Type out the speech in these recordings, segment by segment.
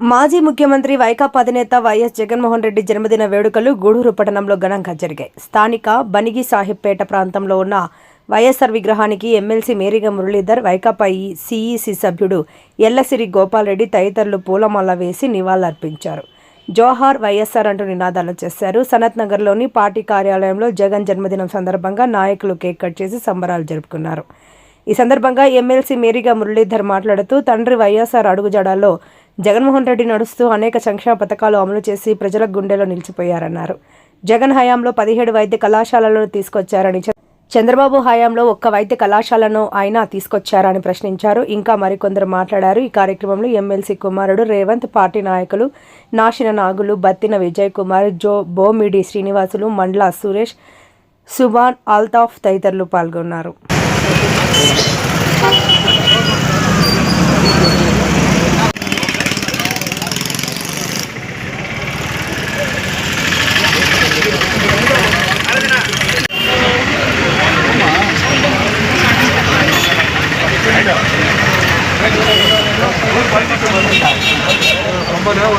మాజీ ముఖ్యమంత్రి వైకాపా అధినేత వైఎస్ జగన్మోహన్ రెడ్డి జన్మదిన వేడుకలు గూడూరు పట్టణంలో ఘనంగా జరిగాయి. స్థానిక బనిగి సాహిబ్పేట ప్రాంతంలో ఉన్న వైఎస్ఆర్ విగ్రహానికి ఎమ్మెల్సీ మేరీగా మురళీధర్ వైకాపా ఈ సిఈసి సభ్యుడు ఎల్లసిరి గోపాల్రెడ్డి తదితరులు పూలమాల వేసి నివాళులర్పించారు. జోహార్ వైఎస్ఆర్ అంటూ నినాదాలు చేశారు. సనత్ నగర్లోని పార్టీ కార్యాలయంలో జగన్ జన్మదినం సందర్భంగా నాయకులు కేక్ కట్ చేసి సంబరాలు జరుపుకున్నారు. ఈ సందర్భంగా ఎమ్మెల్సీ మేరీగా మురళీధర్ మాట్లాడుతూ తండ్రి వైఎస్ఆర్ అడుగుజాడల్లో జగన్మోహన్ రెడ్డి నడుస్తూ అనేక సంక్షేమ పథకాలు అమలు చేసి ప్రజల గుండెలో నిలిచిపోయారన్నారు. జగన్ హయాంలో పదిహేడు వైద్య కళాశాలలను తీసుకొచ్చారని చంద్రబాబు హయాంలో ఒక్క వైద్య కళాశాలను ఆయన తీసుకొచ్చారని ప్రశ్నించారు. ఇంకా మరికొందరు మాట్లాడారు. ఈ కార్యక్రమంలో ఎమ్మెల్సీ కుమారుడు రేవంత్ పార్టీ నాయకులు నాశిన నాగులు బత్తిన విజయ్ కుమార్ జో బోమిడి శ్రీనివాసులు మండ్ల సురేష్ సుబాన్ ఆల్తాఫ్ తదితరులు పాల్గొన్నారు. ரொம்ப நேரம்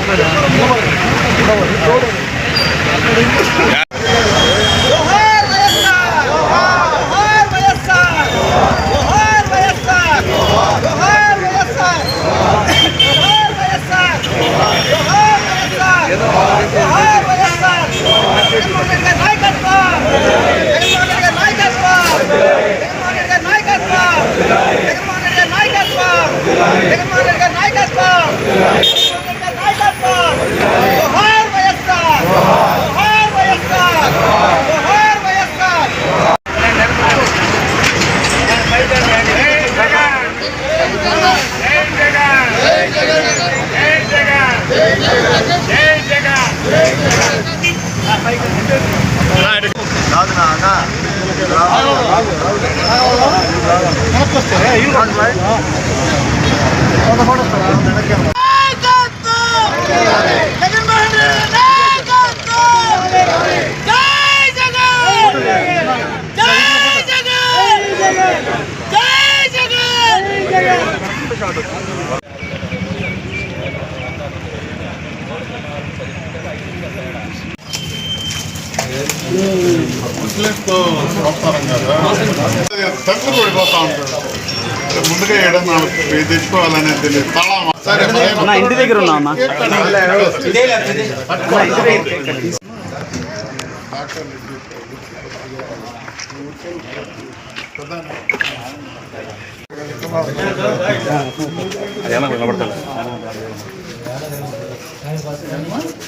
ఇంటి దగ్గర ఉన్నా అన్న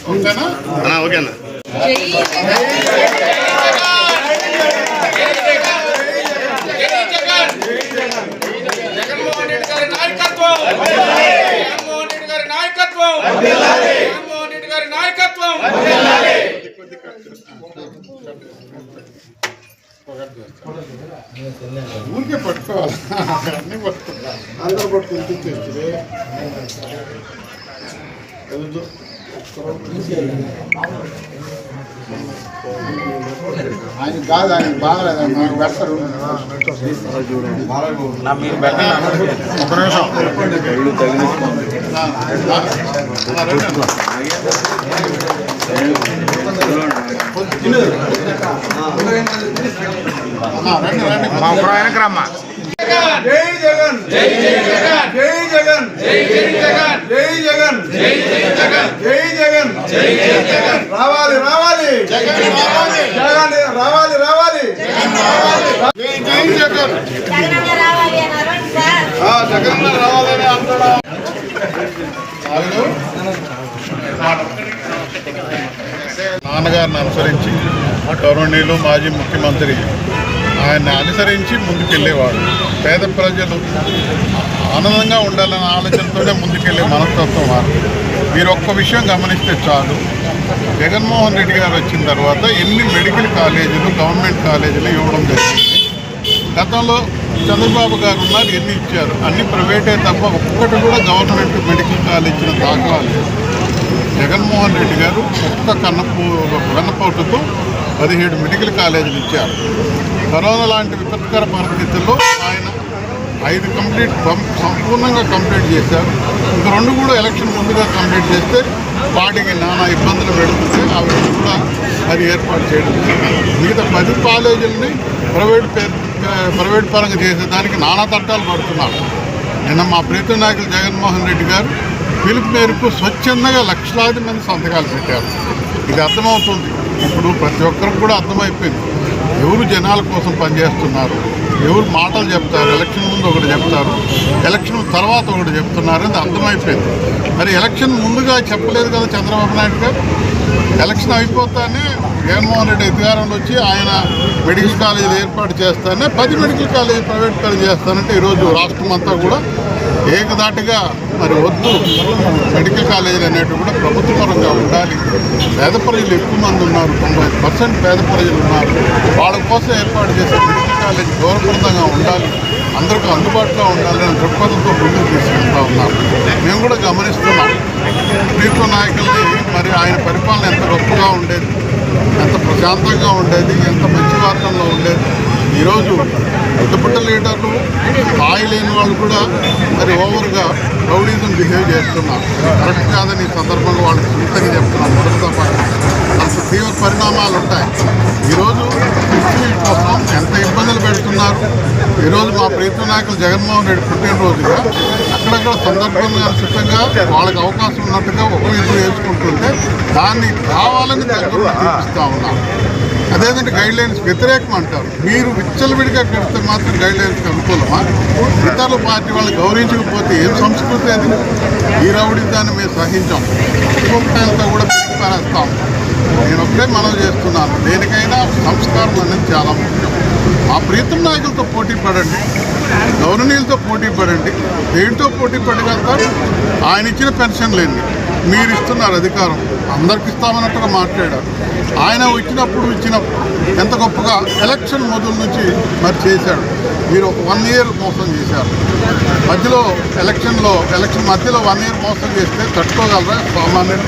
ఓకేనా ఓకేనా జగన్మోహన్ రెడ్డి గారి నాయకత్వం జగన్మోహన్ రెడ్డి గారి నాయకత్వం జగన్మోహన్ రెడ్డి గారి నాయకత్వం ఊరికే పట్టుకోవాలి అన్ని పట్టుకోవాలి అందరూ పట్టుకుని తెచ్చేస్తే ఆయన కాదు ఆయన బాగలేదు ఆయన పెడతారు. ఒక నిమిషం. రండి రండి మా వెనక రమ్మా. జై జగన్ జై జగన్ జై జగన్ జై జగన్ జై జగన్ జై జగన్ జై జగన్ జై జగన్ రావాలి రావాలి జగన్ రావాలి జగన్ రావాలి రావాలి జై జై జగన్ రావాలి అని అరవండి సార్ ఆ, జగన్ రావాలని అంటున్నా నాన్నగారిని అనుసరించి గౌరవనీయులు మాజీ ముఖ్యమంత్రి ఆయన్ని అనుసరించి ముందుకెళ్ళేవాడు. పేద ప్రజలు ఆనందంగా ఉండాలన్న ఆలోచనతోనే ముందుకెళ్ళే మనస్తత్వం వారు. మీరు ఒక్క విషయం గమనిస్తే చాలు. జగన్మోహన్ రెడ్డి గారు వచ్చిన తర్వాత ఎన్ని మెడికల్ కాలేజీలు గవర్నమెంట్ కాలేజీలు ఇవ్వడం జరిగింది. గతంలో చంద్రబాబు గారు ఉన్నారు ఎన్ని ఇచ్చారు? అన్ని ప్రైవేటే తప్ప ఒక్కటి కూడా గవర్నమెంట్ మెడికల్ కాలేజ్ ఇచ్చిన దాఖలా లేదు జగన్మోహన్ రెడ్డి గారు ఒక్క కన్నపూ కన్నపోటుతో పదిహేడు మెడికల్ కాలేజీలు ఇచ్చారు. కరోనా లాంటి విపత్కర పరిస్థితుల్లో ఆయన ఐదు కంప్లీట్ సంపూర్ణంగా కంప్లీట్ చేశారు. ఇంక రెండు కూడా ఎలక్షన్ ముందుగా కంప్లీట్ చేస్తే వాటికి నానా ఇబ్బందులు పెడుతుంటే అవి కూడా అది ఏర్పాటు చేయడం మిగతా పది కాలేజీలని ప్రైవేట్ ప్రైవేట్ పరంగా చేసేదానికి నానా తట్టాలు పడుతున్నారు. నిన్న మా ప్రీతి నాయకులు జగన్మోహన్ రెడ్డి గారు పిలుపు మేరకు స్వచ్ఛందంగా లక్షలాది మంది సంతకాలు పెట్టారు. ఇది అర్థమవుతుంది. ఇప్పుడు ప్రతి ఒక్కరికి కూడా అర్థమైపోయింది. ఎవరు జనాల కోసం పనిచేస్తున్నారు? ఎవరు మాటలు చెప్తారు? ఎలక్షన్ ముందు ఒకటి చెప్తారు. ఎలక్షన్ తర్వాత ఒకటి చెప్తున్నారు అని అర్థమైపోయింది. మరి ఎలక్షన్ ముందుగా చెప్పలేదు కదా చంద్రబాబు నాయుడు గారు? ఎలక్షన్ అయిపోతానే జగన్మోహన్ రెడ్డి అధికారంలో వచ్చి ఆయన మెడికల్ కాలేజీలు ఏర్పాటు చేస్తానే పది మెడికల్ కాలేజీ ప్రైవేట్ కాలేజీ చేస్తానంటే ఈరోజు రాష్ట్రం అంతా కూడా ఏకదాటిగా మరి వద్దు. మెడికల్ కాలేజీలు అనేటివి కూడా ప్రభుత్వ పరంగా ఉండాలి. పేద ప్రజలు ఎక్కువ మంది ఉన్నారు. తొంభై పర్సెంట్ పేద ప్రజలు ఉన్నారు. వాళ్ళ కోసం ఏర్పాటు చేసే మెడికల్ కాలేజీ గౌరవప్రదంగా ఉండాలి. అందరికీ అందుబాటులో ఉండాలని దృక్పథంతో ముందుకు తీసుకుంటా ఉన్నారు మేము కూడా గమనిస్తున్నాం. ప్రీతం నాయకుల్ని మరి ఆయన పరిపాలన ఎంత గొప్పగా ఉండేది ఎంత ప్రశాంతంగా ఉండేది ఎంత మంచి వాతావరణంలో ఉండేది ఈరోజు పెద్ద లీడర్లు స్థాయి లేని వాళ్ళు కూడా మరి ఓవర్గా రౌడీజం బిహేవ్ చేస్తున్నారు. కరెక్ట్ కాదని ఈ సందర్భంగా వాళ్ళకి సొంతంగా చెప్తున్నారు మొదటితో పాటు అంత తీవ్ర పరిణామాలు ఉంటాయి. ఈరోజు కోసం ఎంత ఇబ్బందులు పెడుతున్నారు? ఈరోజు మా ప్రీతి నాయకులు జగన్మోహన్ రెడ్డి పుట్టినరోజుగా అక్కడక్కడ సందర్భంగా అనుసృతంగా వాళ్ళకి అవకాశం ఉన్నట్టుగా ఒక ఇద్దరు వేసుకుంటుంటే దాన్ని కావాలని దగ్గర చూపిస్తా ఉన్నారు. అదేంటంటే గైడ్ లైన్స్ వ్యతిరేకం అంటారు. మీరు విచ్చలవిడిగా పెడితే మాత్రం గైడ్ లైన్స్కి అనుకూలమా? ఇతరుల పార్టీ వాళ్ళు గౌరవించకపోతే ఏం సంస్కృతి అది? ఈ రౌడీ దాన్ని మేము సహించాం. ఇంకొకటంతా కూడా పెట్టి పారేస్తాం. నేను ఒక్కటే మనం చేస్తున్నాను. దేనికైనా సంస్కారం అనేది చాలా ముఖ్యం. ఆ ప్రీతం నాయకులతో పోటీ పడండి. గౌరవనీయులతో పోటీ పడండి. దేనితో పోటీ పడగలుగుతారు? ఆయన ఇచ్చిన పెన్షన్ లేని మీరు ఇస్తున్నారు అధికారం. అందరికి ఇస్తామన్నట్టుగా మాట్లాడారు. ఆయన ఇచ్చినప్పుడు ఇచ్చిన ఎంత గొప్పగా ఎలక్షన్ మొదలు నుంచి మరి చేశాడు. మీరు ఒక వన్ ఇయర్ మోసం చేశారు. మధ్యలో ఎలక్షన్లో ఎలక్షన్ మధ్యలో వన్ ఇయర్ మోసం చేస్తే తట్టుకోగలరా సామాన్యులు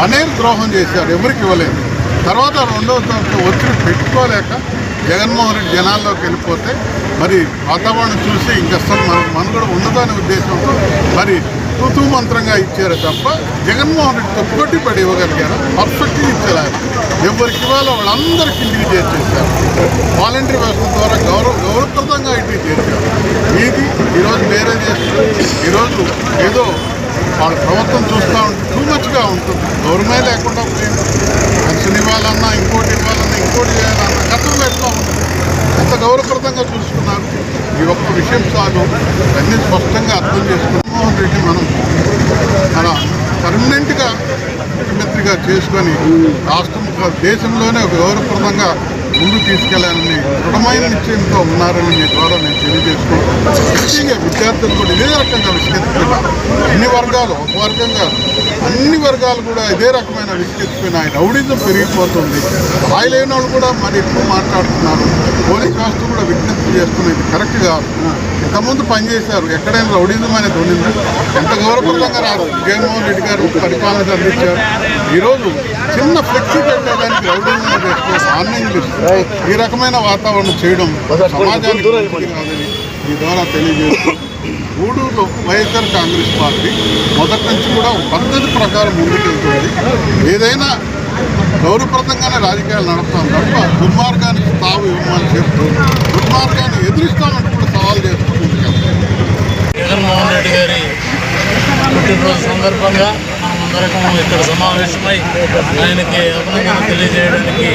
వన్ ఇయర్ ద్రోహం చేశారు ఎవరికి ఇవ్వలేదు. తర్వాత రెండో సంవత్సరం వచ్చి పెట్టుకోలేక జగన్మోహన్ రెడ్డి జనాల్లోకి వెళ్ళిపోతే మరి వాతావరణం చూసి ఇంకా అసలు మన మనుగడ ఉండదనే ఉద్దేశంతో మరి ఋతు మంత్రంగా ఇచ్చారు తప్ప జగన్మోహన్ రెడ్డితో పోటీ పడి ఇవ్వగలిగారు. పర్ఫెక్ట్గా ఇచ్చారు. ఎవరికి ఇవ్వాలో వాళ్ళందరికీ ఇంటికి చేర్చేశారు వాలంటీర్ వ్యవస్థ ద్వారా గౌరవ గౌరవప్రదంగా ఇంటికి చేర్చారు ఇది ఈరోజు వేరే చేస్తుంది ఈరోజు ఏదో వాళ్ళ ప్రభుత్వం చూస్తూ ఉంటే టూ మచ్గా ఉంటుంది. గౌరవమే లేకుండా పెన్షన్ ఇవ్వాలన్నా ఇంకోటి ఇవ్వాలన్నా ఇంకోటి చేయాలన్నా గతంలో ఎట్లా ఉంటుంది ఎంత గౌరవప్రదంగా చూసుకున్నారు? ఈ ఒక్క విషయం చాలు. అన్నీ స్పష్టంగా అర్థం చేసుకుని మోహన్ రెడ్డి మనం మన పర్మనెంట్గా ముఖ్యమంత్రిగా చేసుకొని రాష్ట్రం దేశంలోనే ఒక గౌరవప్రదంగా ముందుకు తీసుకెళ్ళాలని దృఢమైన నిశ్చయంతో ఉన్నారని మీ ద్వారా నేను తెలియజేసుకుంటాను ముఖ్యంగా విద్యార్థులు కూడా ఇదే రకంగా విసిగెత్తుకున్నారు అన్ని వర్గాలు ఒక వర్గంగా అన్ని వర్గాలు కూడా ఇదే రకమైన విసిగెత్తుకున్నాయి రౌడిజం పెరిగిపోతుంది. రాయలేని వాళ్ళు కూడా మరి ఎక్కువ మాట్లాడుతున్నారు. పోలీస్ వ్యవస్థ కూడా విజ్ఞప్తి చేస్తున్నది ఇది కరెక్ట్ కాదు. ఇంతకుముందు పనిచేశారు. ఎక్కడైనా రౌడిజం అనేది ఉండింది ఎంత గౌరవంగా రాదు జగన్మోహన్ రెడ్డి గారు పరిపాలన అందించారు ఈరోజు చిన్న ఫ్లెక్సీ పెట్టడానికి రౌడిజం చేసుకోవచ్చు ఆన్లైన్ ఈ రకమైన వాతావరణం చేయడం సమాజానికి మంచిది కాదని ఈ ద్వారా తెలియజేస్తూ గూడూరులో వైఎస్ఆర్ కాంగ్రెస్ పార్టీ మొదటి నుంచి కూడా పద్ధతి ప్రకారం ముందుకెళ్తుంది. ఏదైనా గౌరవప్రదంగానే రాజకీయాలు నడుపుతాం తప్ప దుర్మార్గానికి తావు ఇవ్వమని చెప్తూ దుర్మార్గాన్ని ఎదురిస్తామని కూడా సవాల్ చేస్తూ ముందుకెళ్తాం. జగన్మోహన్ రెడ్డి గారి పుట్టినరోజు సందర్భంగా మనమందరం ఇక్కడ సమావేశమై ఆయనకి అభినందన తెలియజేయడానికి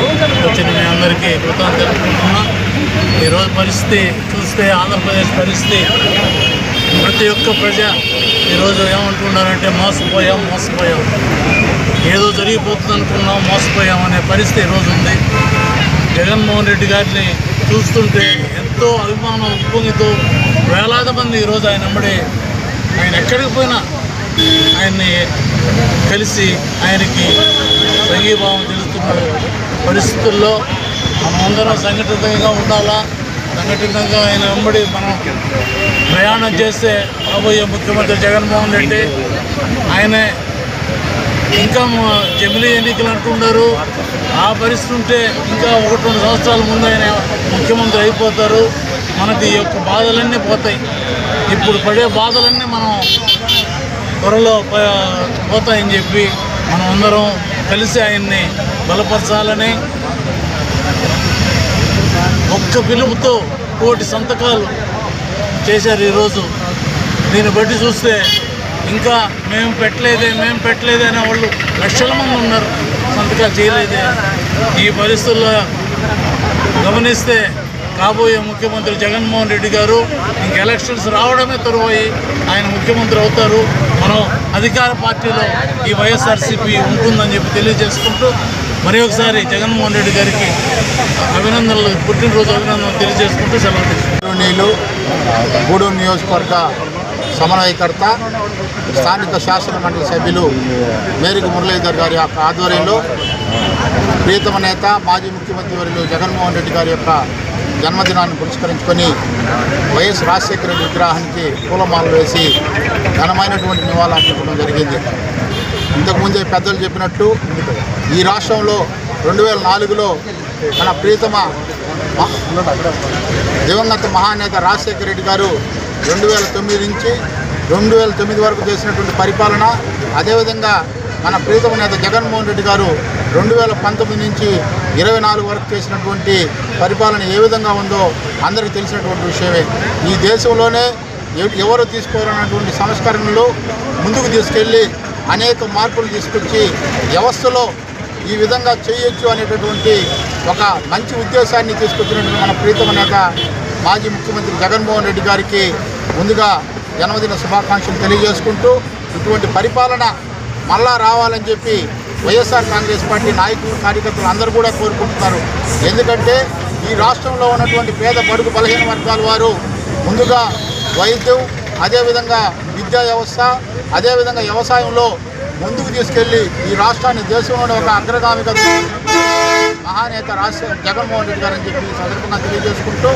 వచ్చిన మీ అందరికీ కృతజ్ఞతలు తెలుపుకుంటున్నాం. ఈరోజు పరిస్థితి చూస్తే ఆంధ్రప్రదేశ్ పరిస్థితి ప్రతి ఒక్క ప్రజ ఈరోజు ఏమంటున్నారంటే మోసపోయాం మోసపోయాం. ఏదో జరిగిపోతుంది అనుకున్నాం మోసపోయాం అనే పరిస్థితి ఈరోజు ఉంది. జగన్మోహన్ రెడ్డి గారిని చూస్తుంటే ఎంతో అభిమానం ఉప్పొంగితో వేలాది మంది ఈరోజు ఆయన వెంబడి. ఆయన ఎక్కడికి పోయినా ఆయన్ని కలిసి ఆయనకి సంఘీభావం తెలుస్తున్న పరిస్థితుల్లో మనమందరం సంఘటితంగా ఉండాలా? సంఘటితంగా ఆయన వెంబడి మనం ప్రయాణం చేస్తే రాబోయే ముఖ్యమంత్రి జగన్మోహన్ రెడ్డి ఆయనే ఇంకా జమిలీ ఎన్నికలు అంటున్నారు ఆ పరిస్థితి ఉంటే ఇంకా ఒకటి రెండు సంవత్సరాల ముందు ఆయన ముఖ్యమంత్రి అయిపోతారు. మనకి ఈ యొక్క బాధలన్నీ పోతాయి. ఇప్పుడు పడే బాధలన్నీ మనం త్వరలో ప- పోతాయని చెప్పి మనం అందరం కలిసి ఆయన్ని బలపరచాలని ఒక్క పిలుపుతో కోటి సంతకాలు చేశారు ఈరోజు. దీన్ని బట్టి చూస్తే ఇంకా మేము పెట్టలేదే మేము పెట్టలేదే అనే వాళ్ళు లక్షల మంది ఉన్నారు. సంతకాలు చేయలేదే. ఈ పరిస్థితుల్లో గమనిస్తే కాబోయే ముఖ్యమంత్రి జగన్మోహన్ రెడ్డి గారు ఇంక ఎలక్షన్స్ రావడమే తరువాయి ఆయన ముఖ్యమంత్రి అవుతారు. మనం అధికార పార్టీలో ఈ వైఎస్ఆర్సీపీ ఉంటుందని చెప్పి తెలియజేసుకుంటూ మరి ఒకసారి జగన్మోహన్ రెడ్డి గారికి అభినందనలు పుట్టినరోజు అభినందనలు తెలియజేసుకుంటూ సెలవు తీసుకుంటాం గూడూరు నియోజకవర్గ సమన్వయకర్త స్థానిక శాసన మండలి సభ్యులు మేరకు మురళీధర్ గారి యొక్క ఆధ్వర్యంలో ప్రియతమ నేత మాజీ ముఖ్యమంత్రి వర్యులు జగన్మోహన్ రెడ్డి గారి యొక్క జన్మదినాన్ని పురస్కరించుకొని వైఎస్ రాజశేఖర రెడ్డి విగ్రహానికి పూలమాలలు వేసి ఘనమైనటువంటి నివాళులు జరిగింది. ఇంతకుముందే పెద్దలు చెప్పినట్టు ఈ రాష్ట్రంలో రెండు వేల నాలుగులో మన ప్రీతమ దివంగత మహానేత రాజశేఖర రెడ్డి గారు రెండు వేల తొమ్మిది నుంచి రెండు వేల తొమ్మిది వరకు చేసినటువంటి పరిపాలన అదేవిధంగా మన ప్రీతమ నేత జగన్మోహన్ రెడ్డి గారు రెండు వేల పంతొమ్మిది నుంచి ఇరవై నాలుగు వరకు చేసినటువంటి పరిపాలన ఏ విధంగా ఉందో అందరికీ తెలిసినటువంటి విషయమే. ఈ దేశంలోనే ఎవరు తీసుకోవాలన్నటువంటి సంస్కరణలు ముందుకు తీసుకెళ్ళి అనేక మార్పులు తీసుకొచ్చి వ్యవస్థలో ఈ విధంగా చేయొచ్చు అనేటటువంటి ఒక మంచి ఉద్దేశాన్ని తీసుకొచ్చినటువంటి మన ప్రీతమ నేత మాజీ ముఖ్యమంత్రి జగన్మోహన్ రెడ్డి గారికి ముందుగా జన్మదిన శుభాకాంక్షలు తెలియజేసుకుంటూ ఇటువంటి పరిపాలన మళ్ళా రావాలని చెప్పి వైఎస్ఆర్ కాంగ్రెస్ పార్టీ నాయకులు కార్యకర్తలు అందరూ కూడా కోరుకుంటున్నారు. ఎందుకంటే ఈ రాష్ట్రంలో ఉన్నటువంటి పేద బడుగు బలహీన వర్గాల వారు ముందుగా వైద్యం అదేవిధంగా విద్యా వ్యవస్థ అదేవిధంగా వ్యవసాయంలో ముందుకు తీసుకెళ్ళి ఈ రాష్ట్రాన్ని దేశంలోనే ఒక అగ్రగామిగా మహానేత రాష్ట్ర జగన్మోహన్ రెడ్డి గారని చెప్పి ఈ సందర్భంగా తెలియజేసుకుంటూ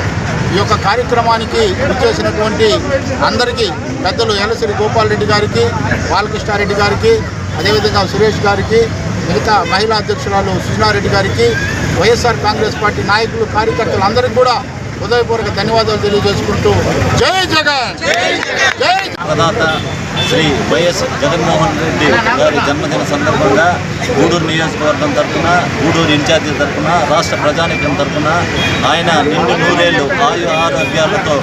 ఈ యొక్క కార్యక్రమానికి వచ్చేసినటువంటి అందరికీ పెద్దలు ఎలసిరి గోపాల్ రెడ్డి గారికి బాలకృష్ణారెడ్డి గారికి అదేవిధంగా సురేష్ గారికి మిగతా మహిళా అధ్యక్షురాలు సుజనారెడ్డి గారికి వైఎస్ఆర్ కాంగ్రెస్ పార్టీ నాయకులు కార్యకర్తలు అందరికీ కూడా హృదయపూర్వక ధన్యవాదాలు తెలియజేసుకుంటూ జై జగన్! జై జగన్! శ్రీ వైఎస్ జగన్మోహన్ రెడ్డి గారి జన్మదిన సందర్భంగా గూడూరు నియోజకవర్గం తరఫున గూడూరు ఇన్ఛార్జి తరఫున రాష్ట్ర ప్రజానీకం తరఫున ఆయన నిండు నూరేళ్ళు ఆయు ఆరోగ్యాలతో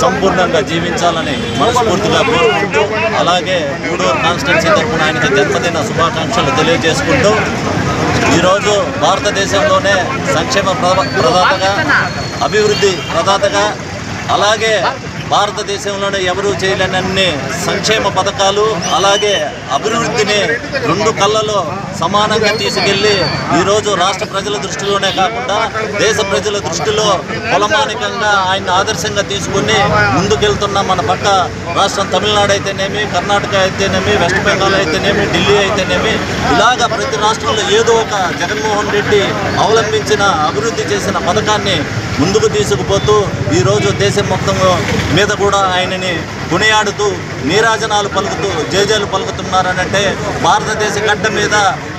సంపూర్ణంగా జీవించాలని మనస్ఫూర్తిగా కోరుకుంటూ అలాగే గూడూరు కాన్స్టిట్యున్సీ తరఫున ఆయనకి జన్మదిన శుభాకాంక్షలు తెలియజేసుకుంటూ ఈరోజు భారతదేశంలోనే సంక్షేమ ప్రదాతగా అభివృద్ధి ప్రదాతగా అలాగే భారతదేశంలోనే ఎవరూ చేయలేనన్ని సంక్షేమ పథకాలు అలాగే అభివృద్ధిని రెండు కళ్ళలో సమానంగా తీసుకెళ్ళి ఈరోజు రాష్ట్ర ప్రజల దృష్టిలోనే కాకుండా దేశ ప్రజల దృష్టిలో కులమానికంగా ఆయన ఆదర్శంగా తీసుకుని ముందుకెళ్తున్న మన పక్క రాష్ట్రం తమిళనాడు అయితేనేమి కర్ణాటక అయితేనేమి వెస్ట్ బెంగాల్ అయితేనేమి ఢిల్లీ అయితేనేమి ఇలాగ ప్రతి రాష్ట్రంలో ఏదో ఒక జగన్మోహన్ రెడ్డి అవలంబించిన అభివృద్ధి చేసిన పథకాన్ని ముందుకు తీసుకుపోతూ ఈరోజు దేశం మొత్తం మీద కూడా ఆయనని కొనియాడుతూ నీరాజనాలు పలుకుతూ జేజేలు పలుకుతున్నారనంటే భారతదేశ గడ్డ మీద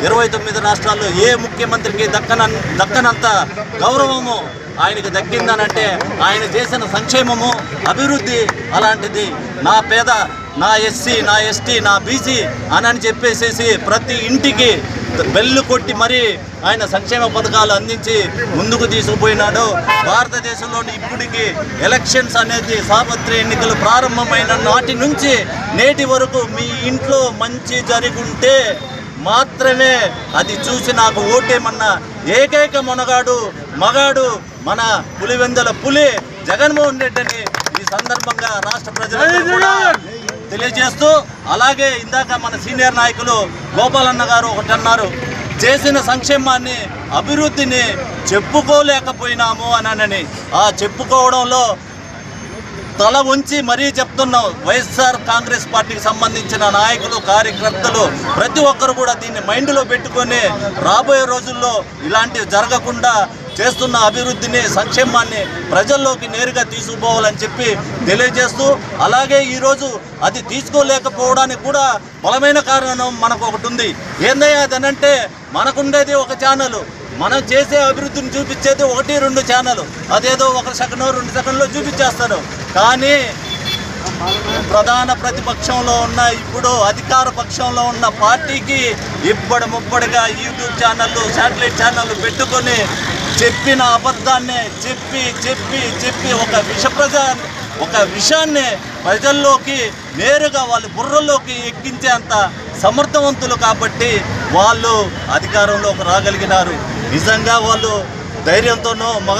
ఇరవై తొమ్మిది రాష్ట్రాల్లో ఏ ముఖ్యమంత్రికి దక్కన దక్కనంత గౌరవము ఆయనకు దక్కిందనంటే ఆయన చేసిన సంక్షేమము అభివృద్ధి అలాంటిది. నా పేద నా ఎస్సీ నా ఎస్టీ నా బీసీ అని చెప్పేసేసి ప్రతి ఇంటికి బెల్లు కొట్టి మరీ ఆయన సంక్షేమ పథకాలు అందించి ముందుకు తీసుకుపోయినాడు. భారతదేశంలోని ఇప్పటికి ఎలక్షన్స్ అనేది సాపత్రి ఎన్నికలు ప్రారంభమైన నాటి నుంచి నేటి వరకు మీ ఇంట్లో మంచి జరుగుంటే మాత్రమే అది చూసి నాకు ఓటేమన్న ఏకైక మొనగాడు మగాడు మన పులివెందల పులి జగన్మోహన్ రెడ్డి అని ఈ సందర్భంగా రాష్ట్ర ప్రజలు కూడా తెలియజేస్తూ అలాగే ఇందాక మన సీనియర్ నాయకులు గోపాలన్న గారు ఒకటి అన్నారు చేసిన సంక్షేమాన్ని అభివృద్ధిని చెప్పుకోలేకపోయినాము అని ఆ చెప్పుకోవడంలో తల ఉంచి మరీ చెప్తున్నాం వైఎస్ఆర్ కాంగ్రెస్ పార్టీకి సంబంధించిన నాయకులు కార్యకర్తలు ప్రతి ఒక్కరు కూడా దీన్ని మైండ్లో పెట్టుకొని రాబోయే రోజుల్లో ఇలాంటివి జరగకుండా చేస్తున్న అభివృద్ధిని సంక్షేమాన్ని ప్రజల్లోకి నేరుగా తీసుకుపోవాలని చెప్పి తెలియజేస్తూ అలాగే ఈరోజు అది తీసుకోలేకపోవడానికి కూడా బలమైన కారణం మనకు ఒకటి ఉంది. ఏందయ్యా అదనంటే మనకుండేది ఒక ఛానల్. మనం చేసే అభివృద్ధిని చూపించేది ఒకటి రెండు ఛానల్. అదేదో ఒక సెకండ్ రెండు సెకండ్లో చూపించేస్తారు. కానీ ప్రధాన ప్రతిపక్షంలో ఉన్న ఇప్పుడు అధికార పక్షంలో ఉన్న పార్టీకి ఇప్పటి ముప్పటిగా యూట్యూబ్ ఛానళ్ళు శాటిలైట్ ఛానళ్ళు పెట్టుకొని చెప్పిన అబద్ధాన్నే చెప్పి చెప్పి చెప్పి ఒక విష ఒక విషయాన్ని ప్రజల్లోకి నేరుగా వాళ్ళ బుర్రలోకి ఎక్కించేంత సమర్థవంతులు కాబట్టి వాళ్ళు అధికారంలోకి రాగలిగినారు. నిజంగా వాళ్ళు ధైర్యంతోనో మగ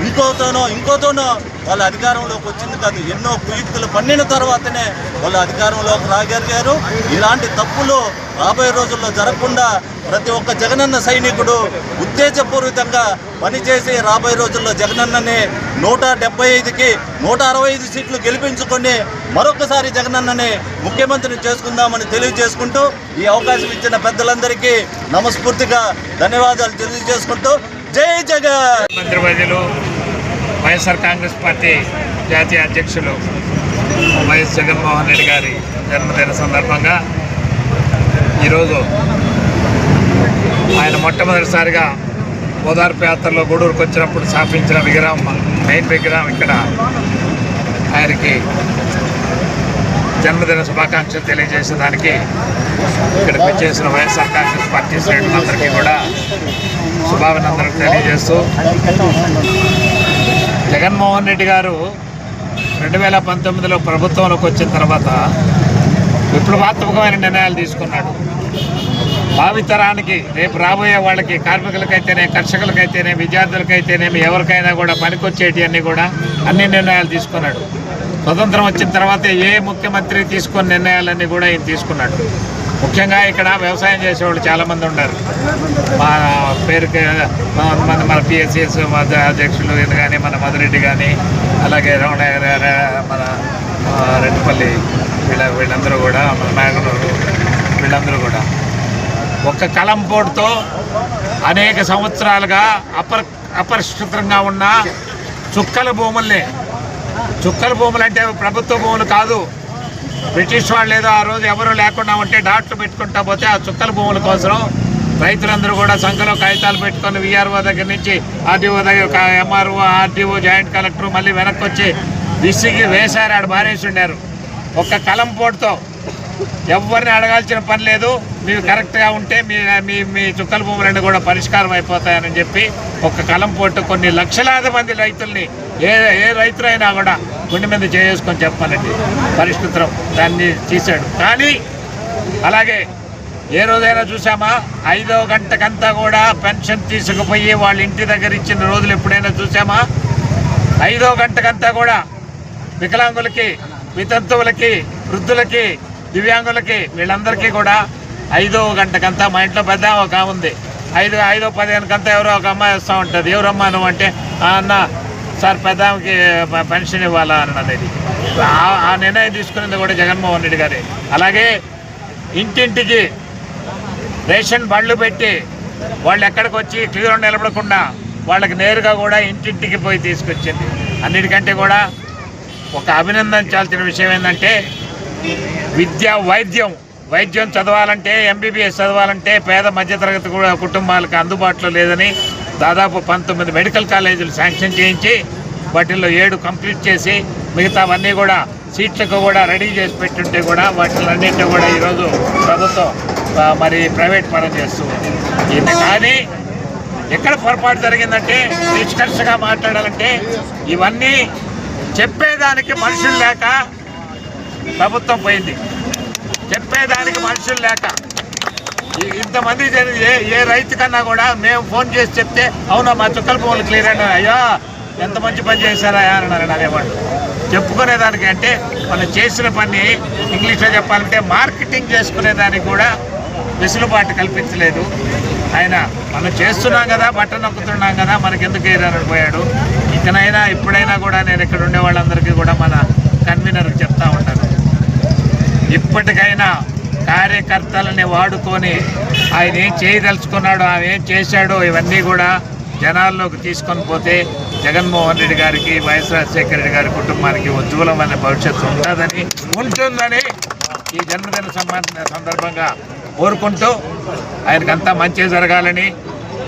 ఇంకోతోనో ఇంకోతోనో వాళ్ళ అధికారంలోకి వచ్చింది కాదు. ఎన్నో కుయుక్తులు పన్నిన తర్వాతనే వాళ్ళు అధికారంలోకి రాగలిగారు. ఇలాంటి తప్పులు రాబోయే రోజుల్లో జరగకుండా ప్రతి ఒక్క జగనన్న సైనికుడు ఉత్తేజపూరితంగా పనిచేసి రాబోయే రోజుల్లో జగనన్నని నూట డెబ్బై ఐదుకి నూట అరవై ఐదు సీట్లు గెలిపించుకొని మరొకసారి జగనన్నని ముఖ్యమంత్రిని చేసుకుందామని తెలియజేసుకుంటూ ఈ అవకాశం ఇచ్చిన పెద్దలందరికీ నమస్ఫూర్తిగా ధన్యవాదాలు తెలియజేసుకుంటూ జై జగన్. మంత్రి వైద్యులు వైఎస్ఆర్ కాంగ్రెస్ పార్టీ జాతీయ అధ్యక్షులు వైఎస్ జగన్మోహన్ రెడ్డి గారి జన్మదిన సందర్భంగా ఈరోజు ఆయన మొట్టమొదటిసారిగా ఓదార్పు యాత్రలో గూడూరుకు వచ్చినప్పుడు స్థాపించిన విగ్రహం మెయిన్ విగ్రహం ఇక్కడ ఆయనకి జన్మదిన శుభాకాంక్షలు తెలియజేసిన దానికి ఇక్కడికి వచ్చేసిన వైఎస్ఆర్ కాంగ్రెస్ పార్టీ శ్రేణులందరికీ కూడా శుభాభినందనలు తెలియజేస్తూ జగన్మోహన్ రెడ్డి గారు రెండు వేల పంతొమ్మిదిలో ప్రభుత్వంలోకి వచ్చిన తర్వాత విప్లవాత్మకమైన నిర్ణయాలు తీసుకున్నాడు. భావితరానికి రేపు రాబోయే వాళ్ళకి కార్మికులకైతేనే కర్షకులకైతేనే విద్యార్థులకైతేనేమి ఎవరికైనా కూడా పనికొచ్చేటి అన్నీ కూడా అన్ని నిర్ణయాలు తీసుకున్నాడు. స్వతంత్రం వచ్చిన తర్వాత ఏ ముఖ్యమంత్రి తీసుకున్న నిర్ణయాలన్నీ కూడా ఈయన తీసుకున్నాడు. ముఖ్యంగా ఇక్కడ వ్యవసాయం చేసేవాళ్ళు చాలామంది ఉన్నారు. మా పేరుకి మన మన పిఎస్సిఎస్ అధ్యక్షులు కానీ మన మధురెడ్డి కానీ అలాగే రమణ మన రెడ్డిపల్లి వీళ్ళ వీళ్ళందరూ కూడా మన నాగనూరు వీళ్ళందరూ కూడా. ఒక్క కలంపోటుతో అనేక సంవత్సరాలుగా అపర్ అపరిష్కృతంగా ఉన్న చుక్కల భూముల్ని. చుక్కల భూములు అంటే ప్రభుత్వ భూములు కాదు. బ్రిటిష్ వాళ్ళు ఏదో ఆ రోజు ఎవరు లేకుండా ఉంటే డాట్లు పెట్టుకుంటా పోతే ఆ చుక్కల భూముల కోసం రైతులందరూ కూడా సంఖ్యలో కాగితాలు పెట్టుకొని విఆర్ఓ దగ్గర నుంచి ఆర్డీఓ దగ్గర ఎంఆర్ఓ ఆర్డీఓ జాయింట్ కలెక్టర్ మళ్ళీ వెనక్కి వచ్చి విసిగి వేశారు. ఆడ మారేసి ఉండారు. ఒక్క కలం పోటుతో ఎవరిని అడగాల్సిన పని లేదు. మీరు కరెక్ట్గా ఉంటే మీ మీ మీ చుక్కల భూములన్నీ కూడా పరిష్కారం అయిపోతాయని చెప్పి ఒక కలం పోటు కొన్ని లక్షలాది మంది రైతుల్ని ఏ ఏ రైతులైనా కూడా గుండె మీద చేసుకొని చెప్పాలండి. పరిష్కృతం దాన్ని తీశాడు. కానీ అలాగే ఏ రోజైనా చూసామా ఐదో గంటకంతా కూడా పెన్షన్ తీసుకుపోయి వాళ్ళ ఇంటి దగ్గర ఇచ్చిన రోజులు ఎప్పుడైనా చూసామా ఐదో గంటకంతా కూడా వికలాంగులకి వితంతువులకి వృద్ధులకి దివ్యాంగులకి వీళ్ళందరికీ కూడా ఐదో గంటకంతా మా ఇంట్లో పెద్ద ఒక ఉంది. ఐదు ఐదో పదిహేనుకంతా ఎవరో ఒక అమ్మాయి వస్తూ ఉంటుంది. ఎవరమ్మా నువ్వు అంటే "ఆ అన్న సార్ పెద్ద పెన్షన్ ఇవ్వాలా అన్నది ఆ- ఆ నిర్ణయం తీసుకున్నది కూడా జగన్మోహన్ రెడ్డి గారే. అలాగే ఇంటింటికి రేషన్ బండ్లు పెట్టి వాళ్ళు ఎక్కడికి వచ్చి క్లియర్ నిలబడకుండా వాళ్ళకి నేరుగా కూడా ఇంటింటికి పోయి తీసుకొచ్చింది. అన్నిటికంటే కూడా ఒక అభినందించాల్సిన విషయం ఏంటంటే విద్య వైద్యం. వైద్యం చదవాలంటే ఎంబీబీఎస్ చదవాలంటే పేద మధ్యతరగతి కూడా కుటుంబాలకు అందుబాటులో లేదని దాదాపు పంతొమ్మిది మెడికల్ కాలేజీలు శాంక్షన్ చేయించి వాటిల్లో ఏడు కంప్లీట్ చేసి మిగతావన్నీ కూడా సీట్లకు కూడా రెడీ చేసి పెట్టుంటే కూడా వాటిలన్నింటినీ కూడా ఈరోజు ప్రభుత్వం మరి ప్రైవేట్ పరం చేస్తుంది ఇది కానీ ఎక్కడ పొరపాటు జరిగిందంటే నిష్కర్షగా మాట్లాడాలంటే ఇవన్నీ చెప్పేదానికి మనుషులు లేక ప్రభుత్వం పోయింది. చెప్పేదానికి మనుషులు లేక ఇంతమంది ఏ ఏ రైతు కన్నా కూడా మేము ఫోన్ చేసి చెప్తే అవునా మా చుక్కల పువ్వులు క్లియర్ అంటే అయ్యా ఎంత మంచి పని చేశారా అన్నారు అదేవాళ్ళు చెప్పుకునేదానికి అంటే మనం చేసిన పని ఇంగ్లీష్లో చెప్పాలంటే మార్కెటింగ్ చేసుకునేదానికి కూడా వెసులుబాటు కల్పించలేదు. ఆయన మనం చేస్తున్నాం కదా బట్ట నొక్కుతున్నాం కదా మనకి ఎందుకు పోయాడు? ఇకనైనా ఇప్పుడైనా కూడా నేను ఇక్కడ ఉండే వాళ్ళందరికీ కూడా మన కన్వీనర్కి చెప్తా ఉంటాను. ఇప్పటికైనా కార్యకర్తలని వాడుకొని ఆయన ఏం చేయదలుచుకున్నాడో ఆయన ఏం చేశాడో ఇవన్నీ కూడా జనాల్లోకి తీసుకొని పోతే జగన్మోహన్ రెడ్డి గారికి వైఎస్ రాజశేఖర రెడ్డి గారి కుటుంబానికి ఉజ్వలమైన భవిష్యత్తు ఉంటుందని ఉంటుందని ఈ జన్మదిన సంబంధ సందర్భంగా కోరుకుంటూ ఆయనకంతా మంచి జరగాలని.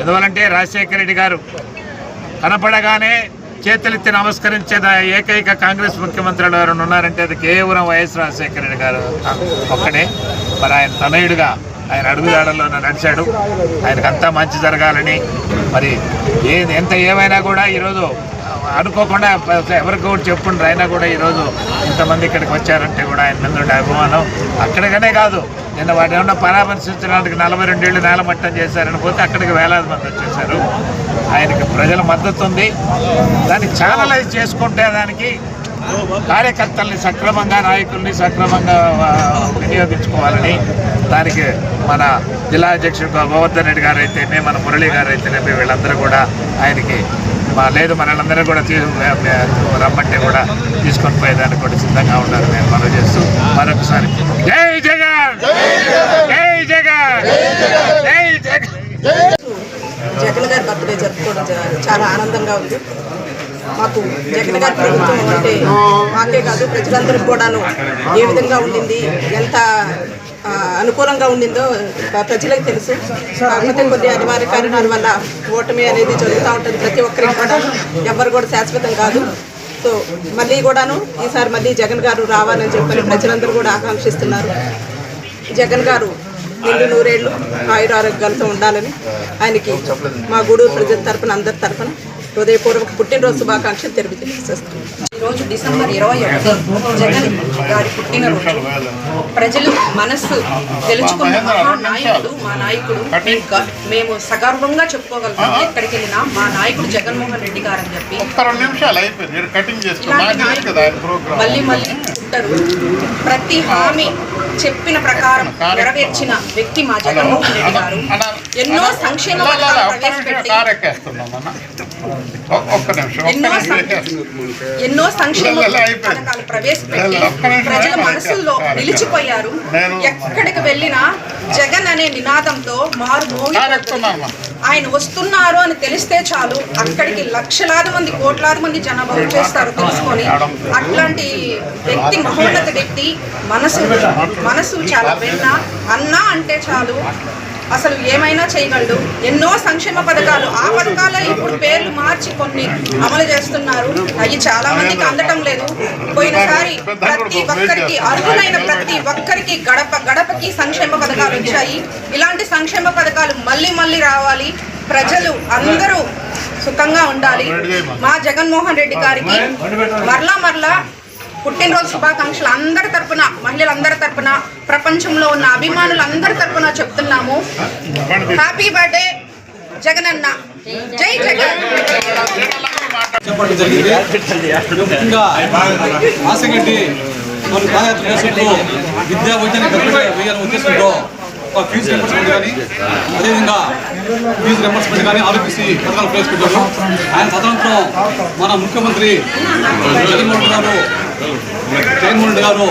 ఎందువలంటే రాజశేఖర రెడ్డి గారు కనపడగానే చేతులెత్తి నమస్కరించే ఏకైక కాంగ్రెస్ ముఖ్యమంత్రులు ఎవరైనా ఉన్నారంటే అది కేవలం వైఎస్ రాజశేఖర రెడ్డి గారు ఒక్కడే. మరి ఆయన తనయుడుగా ఆయన అడుగుదాడల్లో నడిచాడు. ఆయనకు అంతా మంచి జరగాలని. మరి ఏ ఎంత ఏమైనా కూడా ఈరోజు అనుకోకుండా ఎవరికి కూడా చెప్పుండ్రు. అయినా కూడా ఈరోజు ఇంతమంది ఇక్కడికి వచ్చారంటే కూడా ఆయన మీద ఉండే అభిమానం అక్కడికనే కాదు. నిన్న వాటి ఏమన్నా పరామర్శించడానికి నలభై రెండేళ్ళు నేలమట్టం చేశారని పోతే అక్కడికి వేలాది మంది వచ్చేసారు ఆయనకి ప్రజల మద్దతు ఉంది. దాన్ని ఛానలైజ్ చేసుకుంటే దానికి కార్యకర్తల్ని సక్రమంగా నాయకుల్ని సక్రమంగా వినియోగించుకోవాలని దానికి మన జిల్లా అధ్యక్షుడు గోవర్ధన్ రెడ్డి గారు అయితేనే మన మురళి గారు అయితేనే వీళ్ళందరూ కూడా ఆయనకి మా లేదు మనల్ని కూడా తీ రమ్మంటే కూడా తీసుకొని పోయేదానికి కూడా సిద్ధంగా ఉన్నారు నేను మనం చేస్తూ మరొకసారి జై జగన్! జై జగన్! జై జగన్! జగన్ గారి బర్త్డే జరుపుకోవడం చాలా ఆనందంగా ఉంది. మాకు జగన్ గారి ప్రభుత్వం అంటే మాకే కాదు ప్రజలందరికీ కూడాను ఏ విధంగా ఉండింది ఎంత అనుకూలంగా ఉండిందో ప్రజలకు తెలుసు. కాకపోతే కొద్ది అనివార్య కారణాల వల్ల ఓటమి అనేది జరుగుతూ ఉంటుంది ప్రతి ఒక్కరికి కూడా. ఎవరు కూడా శాశ్వతం కాదు. సో మళ్ళీ కూడాను ఈసారి మళ్ళీ జగన్ గారు రావాలని చెప్పని ప్రజలందరూ కూడా ఆకాంక్షిస్తున్నారు. జగన్ గారు నిండు నూరేళ్ళు ఆయుర ఆరోగ్యాలతో ఉండాలని ఆయనకి మా గూడూరు ప్రజల తరపున అందరి తరఫున హృదయపూర్వక పుట్టినరోజు శుభాకాంక్షలు తెలియజేస్తున్నాను. ఈరోజు డిసెంబర్ ఇరవై ఒకటి జగన్ గారి పుట్టినరోజు. ప్రజలు మనస్సు గెలుచుకున్న మహా నాయకుడు మా నాయకుడు ఇంకా మేము సగర్వంగా చెప్పుకోగలుగుతాం ఎక్కడికి వెళ్ళినా మా నాయకుడు జగన్మోహన్ రెడ్డి గారు అని చెప్పి. మళ్ళీ మళ్ళీ ఉంటారు. ప్రతి హామీ చెప్పిన ప్రకారం నెరవేర్చిన వ్యక్తి మా జగన్మోహన్ రెడ్డి గారు. ఎన్నో సంక్షేమ. ఎన్నో సంక్షేమ. పథకాలు ప్రవేశపెట్టి ప్రజల. మనసుల్లో నిలిచిపోయారు. ఎక్కడికి వెళ్ళినా జగన్ అనే నినాదంతో మారు ఆయన వస్తున్నారు అని తెలిస్తే చాలు. అక్కడికి లక్షలాది మంది కోట్లాది మంది జనాభా వచ్చేస్తారు తెలుసుకొని. అట్లాంటి వ్యక్తి మహోన్నత వ్యక్తి మనసు మనసు చాలా వెన్న. అన్నా అంటే చాలు. అసలు ఏమైనా చేయగలడు. ఎన్నో సంక్షేమ పథకాలు. ఆ పథకాలే ఇప్పుడు పేర్లు మార్చి కొన్ని అమలు చేస్తున్నారు. అవి చాలా మందికి అందటం లేదు. పోయినసారి ప్రతి ఒక్కరికి అర్హులైన ప్రతి ఒక్కరికి గడప గడపకి సంక్షేమ పథకాలు వచ్చాయి. ఇలాంటి సంక్షేమ పథకాలు మళ్ళీ మళ్ళీ రావాలి. ప్రజలు అందరూ సుఖంగా ఉండాలి. మా జగన్మోహన్ రెడ్డి గారికి మరలా మరలా పుట్టినరోజు శుభాకాంక్షలు అందరి తరపున మహిళలందరి తరపున ప్రపంచంలో ఉన్న అభిమానులందరి తరపున చెప్తున్నాము. హ్యాపీ బర్త్డే జగనన్న. జై జగన్. ముఖ్యంగా ఆశగడ్డి మన పాదయాత్ర చేసినప్పుడు విద్యా వైద్యాన్ని వేయాలని ఉద్దేశంతో ఒక ఫీజు రింబర్స్మెంట్ కానీ అదేవిధంగా ఫీజు రింబర్స్మెంట్ కానీ ఆలోచించి పథకాలు ప్రవేశపెట్టారు. ఆయన సదనంతో మన ముఖ్యమంత్రి జగన్మోహన్ గారు జగన్మోహన్ రెడ్డి గారు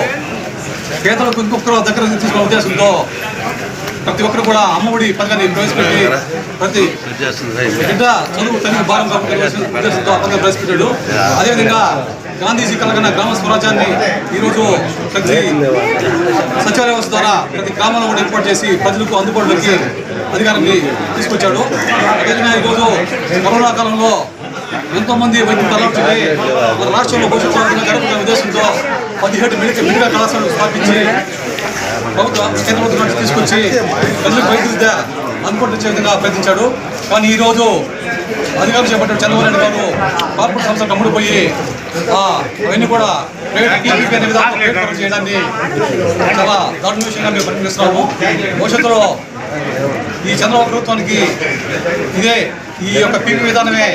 పేదలకు ఇంకొకరు దగ్గర తీసుకునే ఉద్దేశంతో ప్రతి ఒక్కరు కూడా అమ్మఒడి పథకాన్ని ప్రవేశపెట్టి ప్రతి బిడ్డ చదువు తల్లికి భారం ఉద్దేశంతో పథకం ప్రవేశపెట్టాడు. అదేవిధంగా గాంధీజీ కలగన గ్రామ స్వరాజ్యాన్ని ఈరోజు ప్రతి సచివాలయ వ్యవస్థ ద్వారా ప్రతి గ్రామంలో కూడా ఏర్పాటు చేసి ప్రజలకు అందుబాటులోకి అధికారాన్ని తీసుకొచ్చాడు. అదేవిధంగా ఈరోజు కరోనా కాలంలో ఎంతో మంది వైద్యులు తరలించి మన రాష్ట్రంలో భవిష్యత్తు జరుగుతున్న ఉద్దేశంతో పదిహేడు మెడికల్ మెడికల్ కళాశాలను స్థాపించి ప్రభుత్వ కేంద్ర ప్రభుత్వం నుంచి తీసుకొచ్చి ప్రజలకు వైద్య విద్య అందుబాటులో విధంగా ప్రయత్నించాడు. కానీ ఈరోజు అధికారులు చేపట్టిన చంద్రబాబు నాయుడు గారు కార్పొరేట్ సంస్థ కమ్ముడిపోయి అవన్నీ కూడా ప్రైవేట్ అనే విధానం చేయడాన్ని చాలా దారుణ విషయంగా మేము పరిగణిస్తున్నాము. భవిష్యత్తులో ఈ చంద్రబాబు ప్రభుత్వానికి ఇదే ఈ యొక్క పీపీ విధానమే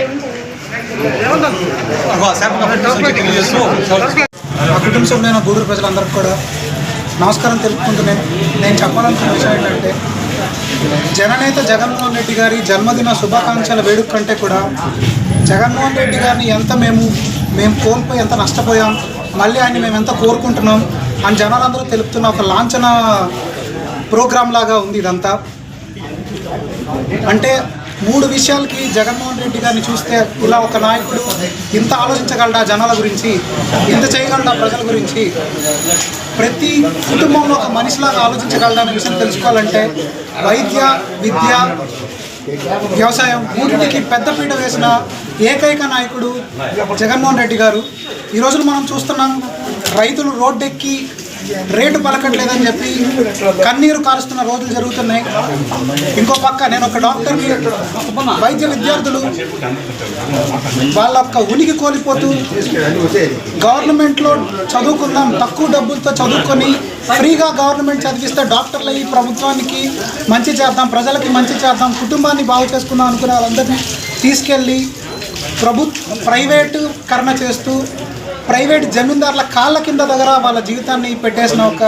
ఆ కుటుంబ సభ్యులైన గూడూరు ప్రజలందరికీ కూడా నమస్కారం తెలుపుకుంటూ నేను నేను చెప్పాలనుకున్న విషయం ఏంటంటే జననేత జగన్మోహన్ రెడ్డి గారి జన్మదిన శుభాకాంక్షల వేడుక కంటే కూడా జగన్మోహన్ రెడ్డి గారిని ఎంత మేము మేము కోల్పోయి ఎంత నష్టపోయాం మళ్ళీ ఆయన్ని మేము ఎంత కోరుకుంటున్నాం అని జనాలందరూ తెలుపుతున్న ఒక లాంఛన ప్రోగ్రాం లాగా ఉంది ఇదంతా. అంటే మూడు విషయాలకి జగన్మోహన్ రెడ్డి గారిని చూస్తే ఇలా ఒక నాయకుడు ఇంత ఆలోచించగలడా జనాల గురించి? ఇంత చేయగలడా ప్రజల గురించి? ప్రతి కుటుంబంలో ఒక మనిషిలాగా ఆలోచించగలడా అనే విషయం తెలుసుకోవాలంటే వైద్య విద్య వ్యవసాయం మూడింటికి పెద్దపీట వేసిన ఏకైక నాయకుడు జగన్మోహన్ రెడ్డి గారు. ఈ రోజున మనం చూస్తున్నాం రైతులు రోడ్డెక్కి రేటు పలకట్లేదని చెప్పి కన్నీరు కారుస్తున్న రోజులు జరుగుతున్నాయి. ఇంకో పక్క నేను ఒక డాక్టర్కి వైద్య విద్యార్థులు వాళ్ళ యొక్క ఉనికి కోల్పోతూ గవర్నమెంట్లో చదువుకుందాం తక్కువ డబ్బులతో చదువుకొని ఫ్రీగా గవర్నమెంట్ చదివిస్తే డాక్టర్లు ఈ ప్రభుత్వానికి మంచి చేద్దాం ప్రజలకి మంచి చేద్దాం కుటుంబాన్ని బాగు చేసుకుందాం అనుకునే వాళ్ళందరినీ తీసుకెళ్ళి ప్రభు ప్రైవేటు కరణ చేస్తూ ప్రైవేట్ జమీందారుల కాళ్ళ కింద దగ్గర వాళ్ళ జీవితాన్ని పెట్టేసిన ఒక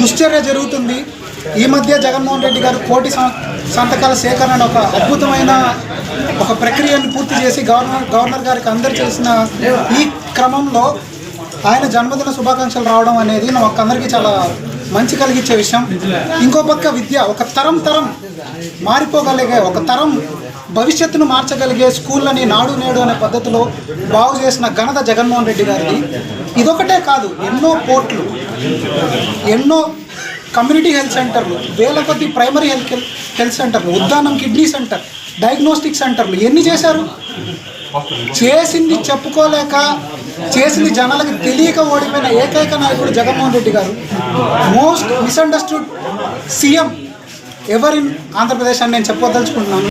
దుశ్చర్య జరుగుతుంది. ఈ మధ్య జగన్మోహన్ రెడ్డి గారు కోటి సంతకాల సేకరణ ఒక అద్భుతమైన ఒక ప్రక్రియను పూర్తి చేసి గవర్నర్ గవర్నర్ గారికి అందరు చేసిన ఈ క్రమంలో ఆయన జన్మదిన శుభాకాంక్షలు రావడం అనేది మాకు అందరికీ చాలా మంచి కలిగించే విషయం. ఇంకో పక్క విద్య ఒక తరం తరం మారిపోగలిగే ఒక తరం భవిష్యత్తును మార్చగలిగే స్కూళ్ళని నాడు నేడు అనే పద్ధతిలో బాగు చేసిన ఘనత జగన్మోహన్ రెడ్డి గారిది. ఇదొకటే కాదు ఎన్నో పోర్ట్లు ఎన్నో కమ్యూనిటీ హెల్త్ సెంటర్లు వేల కొద్ది ప్రైమరీ హెల్త్ హెల్త్ సెంటర్లు ఉద్దానం కిడ్నీ సెంటర్ డయాగ్నోస్టిక్ సెంటర్లు ఎన్ని చేశారు? చేసింది చెప్పుకోలేక చేసింది జనాలకు తెలియక ఓడిపోయిన ఏకైక నాయకుడు జగన్మోహన్ రెడ్డి గారు. మోస్ట్ మిస్అండర్స్టూడ్ సీఎం ఎవరిన్ ఆంధ్రప్రదేశ్ అని నేను చెప్పదలుచుకుంటున్నాను.